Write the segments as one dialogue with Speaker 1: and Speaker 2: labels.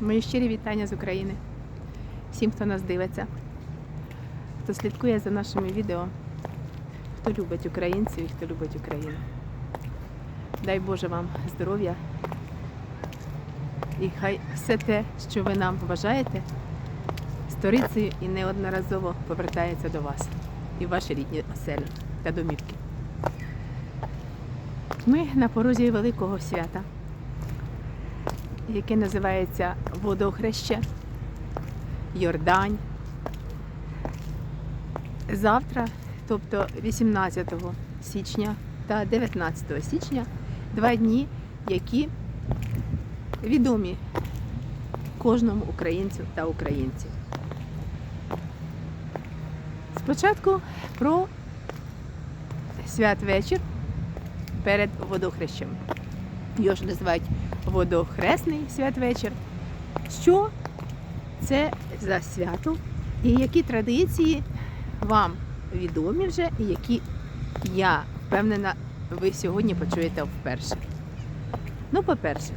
Speaker 1: Мої щирі вітання з України. Всім, хто нас дивиться, хто слідкує за нашими відео, хто любить українців і хто любить Україну. Дай Боже вам здоров'я. І хай все те, що ви нам бажаєте, сторицею і неодноразово повертається до вас і в ваші рідні оселі та домівки. Ми на порозі великого свята яке називається Водохреще, Йордань. Завтра, тобто 18 січня та 19 січня, два дні, які відомі кожному українцю та українці. Спочатку про святвечір перед водохрещем. Його ж називають водохресний святвечір. Що це за свято і які традиції вам відомі вже, і які я впевнена, ви сьогодні почуєте вперше. Ну, по-перше,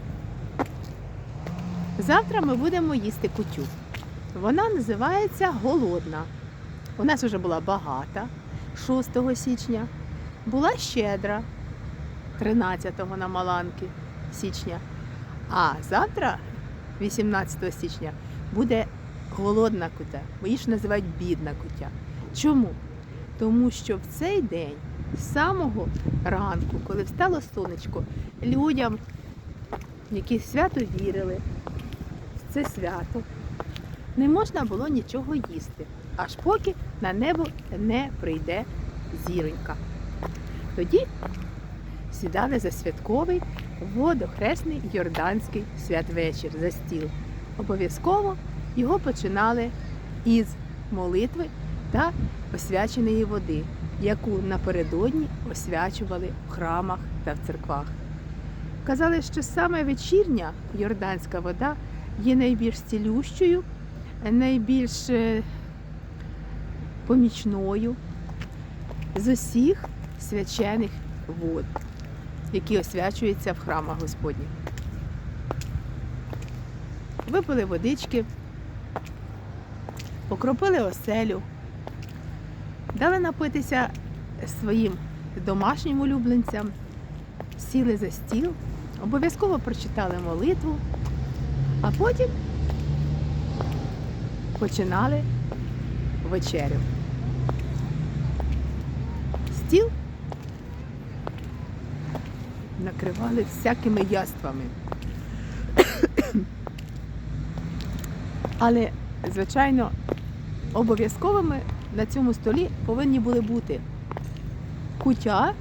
Speaker 1: завтра ми будемо їсти кутю. Вона називається голодна. У нас вже була багата 6 січня, була щедра 13-го на Маланки січня. А завтра, 18 січня, буде голодна кута, бо її ж називають бідна кутя. Чому? Тому що в цей день, з самого ранку, коли встало сонечко, людям, які в свято вірили, в це свято, не можна було нічого їсти, аж поки на небо не прийде зіронька. Тоді сідали за святковий водохресний йорданський святвечір за стіл. Обов'язково його починали із молитви та освяченої води, яку напередодні освячували в храмах та в церквах. Казали, що саме вечірня йорданська вода є найбільш цілющою, найбільш е, помічною з усіх свячених вод які освячуються в храмах Господніх. Випили водички, покропили оселю, дали напитися своїм домашнім улюбленцям, сіли за стіл, обов'язково прочитали молитву, а потім починали вечерю. Стіл накривали всякими яствами. Але, звичайно, обов'язковими на цьому столі повинні були бути кутя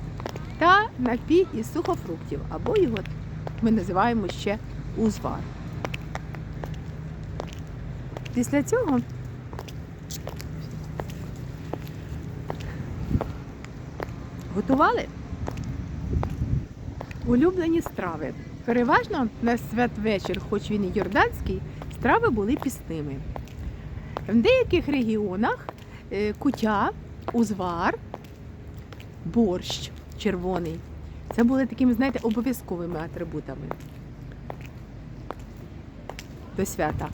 Speaker 1: та напій із сухофруктів, або його ми називаємо ще узвар. Після цього готували улюблені страви. Переважно на святвечір, хоч він і йорданський, страви були пісними. В деяких регіонах е, кутя, узвар, борщ червоний. Це були такими, знаєте, обов'язковими атрибутами до свята.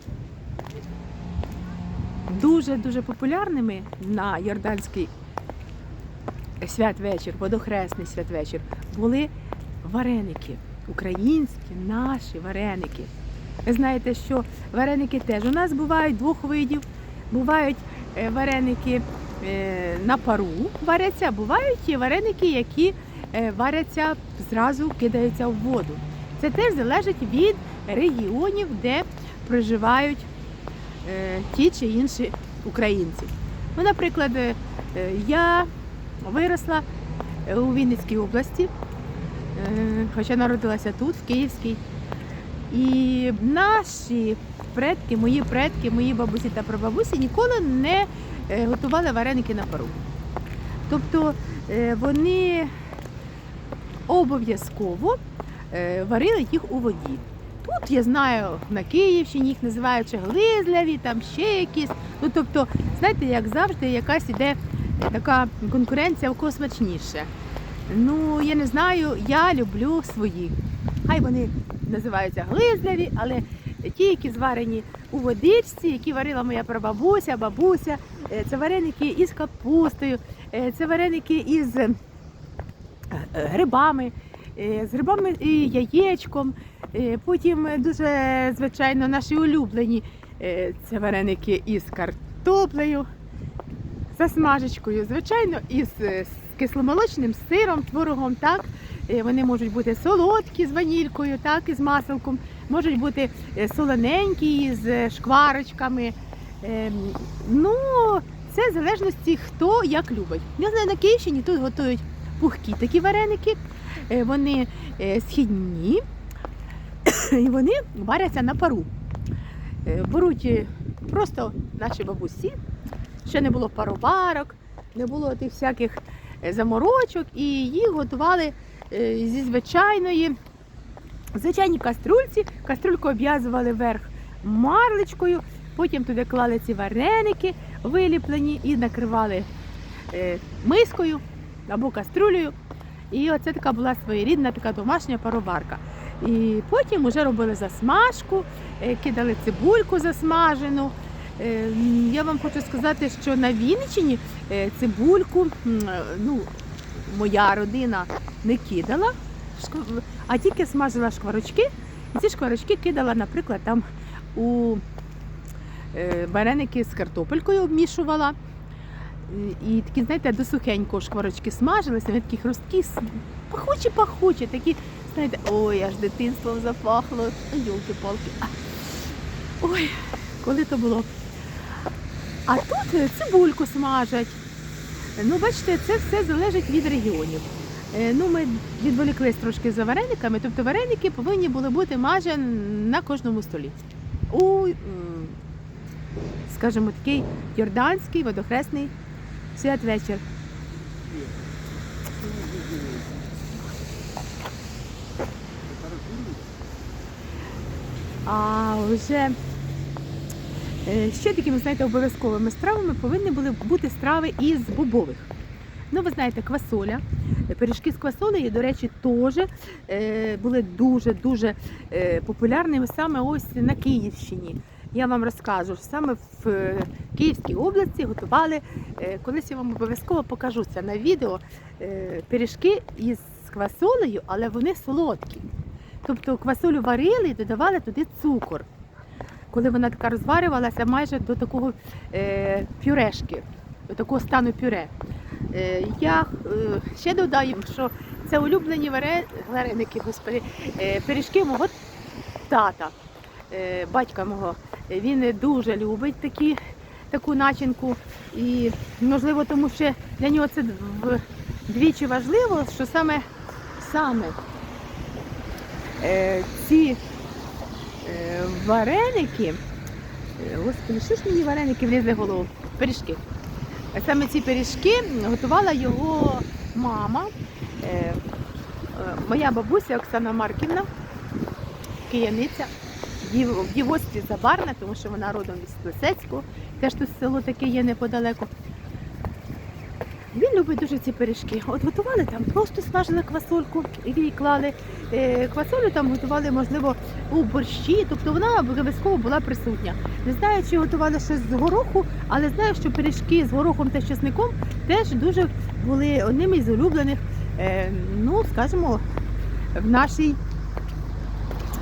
Speaker 1: Дуже-дуже популярними на йорданський святвечір, водохресний святвечір були вареники. Українські наші вареники. Ви знаєте, що вареники теж у нас бувають двох видів. Бувають е, вареники е, на пару варяться, бувають і вареники, які е, варяться зразу кидаються в воду. Це теж залежить від регіонів, де проживають ті чи інші українці. Ну, Наприклад, я виросла у Вінницькій області. Е, хоча народилася тут, в Київській. І наші предки, мої предки, мої бабусі та прабабусі ніколи не е, готували вареники на пару. Тобто е, вони обов'язково варили їх у воді. Тут я знаю на Київщині їх називають чи глизляві, там ще якісь. Ну тобто, знаєте, як завжди, якась іде така конкуренція в кого смачніше. Ну, я не знаю, я люблю свої. Хай вони називаються глизляві, але ті, які зварені у водичці, які варила моя прабабуся, бабуся. Е, Це вареники із капустою, е, це вареники із е, грибами, з грибами і яєчком. Потім дуже, звичайно, наші улюблені це вареники із картоплею, засмажечкою, звичайно, із кисломолочним сиром, творогом. Так. Е, Вони можуть бути солодкі з ванількою, так, і з маселком, можуть бути е, солоненькі з е, шкварочками. Ну, це в залежності, хто як любить. Я знаю, на Київщині тут готують пухкі такі вареники. Вони східні і вони варяться на пару. Беруть просто наші бабусі, ще не було пароварок, не було тих всяких заморочок, і їх готували е, зі звичайної звичайній каструльці. Каструльку обв'язували вверх марлечкою, потім туди клали ці вареники виліплені і накривали е, мискою або каструлею. І оце така була своєрідна така домашня пароварка. І потім вже робили засмажку, е, кидали цибульку засмажену. Е, Я вам хочу сказати, що на Вінниччині е, цибульку, е, ну, моя родина не кидала, а тільки смажила шкварочки. І ці шкварочки кидала, наприклад, там у е, вареники з картопелькою обмішувала. І, такі, знаєте, до сухенького шкварочки смажилися, вони такі хрусткі, с- пахучі, пахучі, такі, знаєте, ой, аж дитинством запахло. Йолки-палки. Ой, коли то було. А тут е, цибульку смажать. Ну, бачите, це все залежить від регіонів. Е, Ну, ми відволіклись трошки за варениками, тобто вареники повинні були бути майже на кожному столі. У, скажімо, такий йорданський водохресний святвечір. А вже ще такими, знаєте, обов'язковими стравами повинні були бути страви із бобових. Ну, ви знаєте, квасоля. Е, Пиріжки з квасолею, до речі, теж е, були дуже-дуже е, популярними саме ось на Київщині. Я вам розкажу, саме в е, Київській області готували, е, колись я вам обов'язково покажу це на відео, е, пиріжки із квасолею, але вони солодкі. Тобто квасолю варили і додавали туди цукор. Коли вона така розварювалася майже до такого е, пюрешки, до такого стану пюре. Е, я е, ще додаю, що це улюблені варе- вареники, господи, е, пиріжки мого тата, е, батька мого. Він дуже любить такі, таку начинку. І можливо, тому що для нього це двічі важливо, що саме, саме е, ці вареники, е, господи, що ж мені вареники влізли в голову? Пиріжки. Саме ці пиріжки готувала його мама, е, е, моя бабуся Оксана Марківна, кияниця, в дівоцтві Забарна, тому що вона родом із Лисецького, теж тут село таке є неподалеку. Він любить дуже ці пиріжки. От готували там, просто смажили квасольку і її клали. Е, Квасолю там готували, можливо, у борщі, тобто вона обов'язково була присутня. Не знаю, чи готували щось з гороху, але знаю, що пиріжки з горохом та з чесником теж дуже були одними із улюблених, е, ну, скажімо, в, нашій,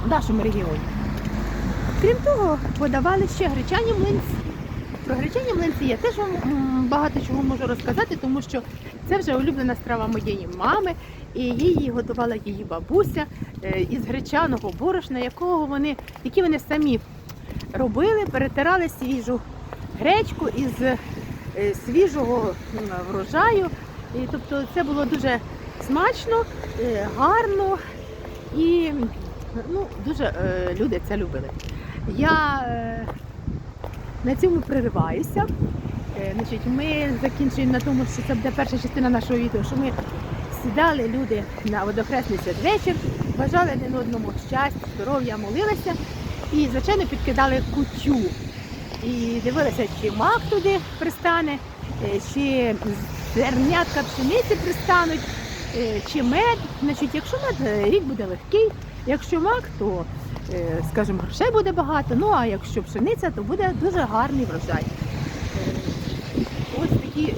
Speaker 1: в нашому регіоні. Крім того, подавали ще гречані млинці. Про гречані млинці я теж вам багато чого можу розказати, тому що це вже улюблена страва моєї мами, і її готувала її бабуся е, із гречаного борошна, якого вони, які вони самі робили, перетирали свіжу гречку із е, свіжого врожаю. І, тобто це було дуже смачно, е, гарно і ну, дуже люди це любили. Я на цьому пририваюся. Е, Значить, ми закінчуємо на тому, що це буде перша частина нашого відео, що ми сідали люди на водохресний святвечір, бажали один одному щастя, здоров'я, молилися і, звичайно, підкидали кутю. І дивилися, чи мак туди пристане, е, чи зернятка пшениці пристануть, е, чи мед. Значить, якщо мед, рік буде легкий, якщо мак, то скажімо, грошей буде багато. Ну а якщо пшениця, то буде дуже гарний врожай. Е, Ось такі е,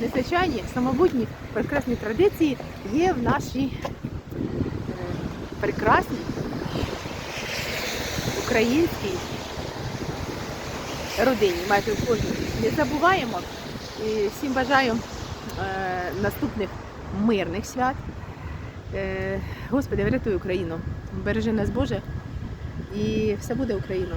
Speaker 1: незвичайні, самобутні, прекрасні традиції є в нашій е, прекрасній українській родині, майже в кожній. Не забуваємо і всім бажаю е, наступних мирних свят. Е, Господи, врятуй Україну, бережи нас Боже, і все буде Україна.